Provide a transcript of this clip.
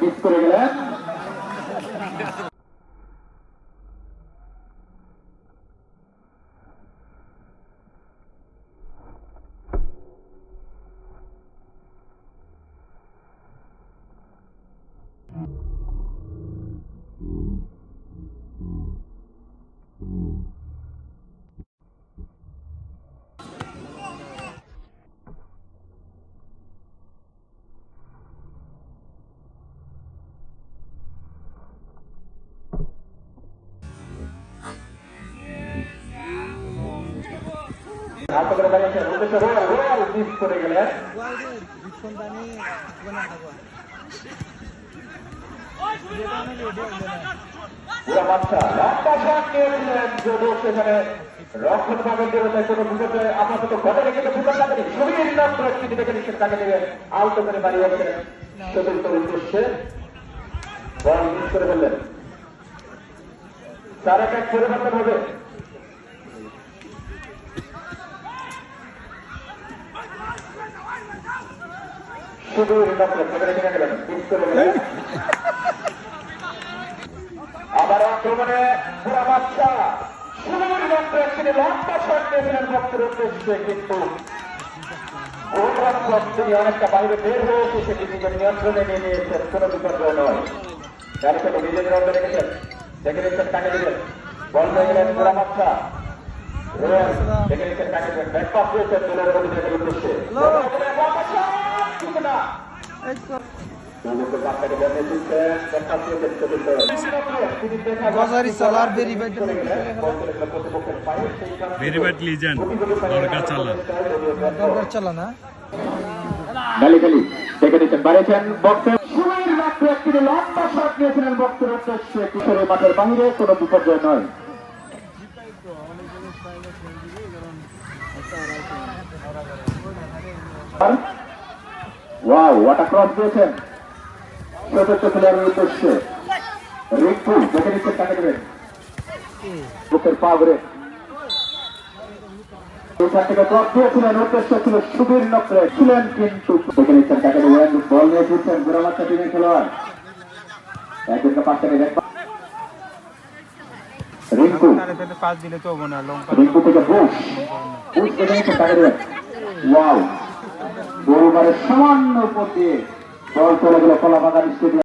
Miss করে গেলেন হাত করে দাঁড়িয়েছেন উদ্দেশ্য নাম পরিস্থিতি দেখে নিচ্ছেন তাকে দেবে আলতো করে বাড়িয়েছেন চতুর্থ উদ্দেশ্যে বল মিস করে ফেললেন চার এক এক পরিবর্তন হবে শুধু নম্বরে সেখানে কিনে গেলেন মিস করে গেলেন আবার আক্রমণে পুরা বাচ্চা শুরুর নম্বরে তিনি লম্বা শট নিয়েছিলেন ভক্তের উদ্দেশ্যে কিন্তু ওভার তিনি অনেকটা বাইরে বের হয়ে এসে সেটি নিজের নিয়ন্ত্রণে নিয়ে নিয়েছেন কোনো বিপর্যয় নয়। তার সাথে নিজের নিয়ন্ত্রণে রেখেছেন দেখে নিচ্ছেন তাকে দিলেন বল হয়ে গেলেন পুরা বাচ্চা। দেখে নিচ্ছেন তাকে দিলেন ব্যাকপাস হয়েছেন দলের অধিনায়কের উদ্দেশ্যে লম্বা শট, কিন্তু না গজারি সালার ভেরিফাইড ভেরিফাইড লিজেন্ড দরকার চালা দরকার চালা না গালি গালি দেখে নিচ্ছেন বাড়িয়েছেন বক্সের শুরুর মাত্র একটি লম্বা শট নিয়েছিলেন বক্সের উদ্দেশ্যে। কিশোরের মাঠের বাইরে কোনো বিপর্যয় নয়। ওয়াও ওয়াটা ক্রস দিয়েছেন চতুর্থ প্লেয়ারের উদ্দেশ্যে রিঙ্কু দেখে নিচ্ছেন তাকে দেবেন বুকের পাওয়ারে এখান থেকে ক্রস দিয়েছিলেন উদ্দেশ্য ছিল সুবীর রিঙ্কু থেকে গোলবারের সামান্য পথে দল চলে গেল কলাবাগান স্টেডিয়াম।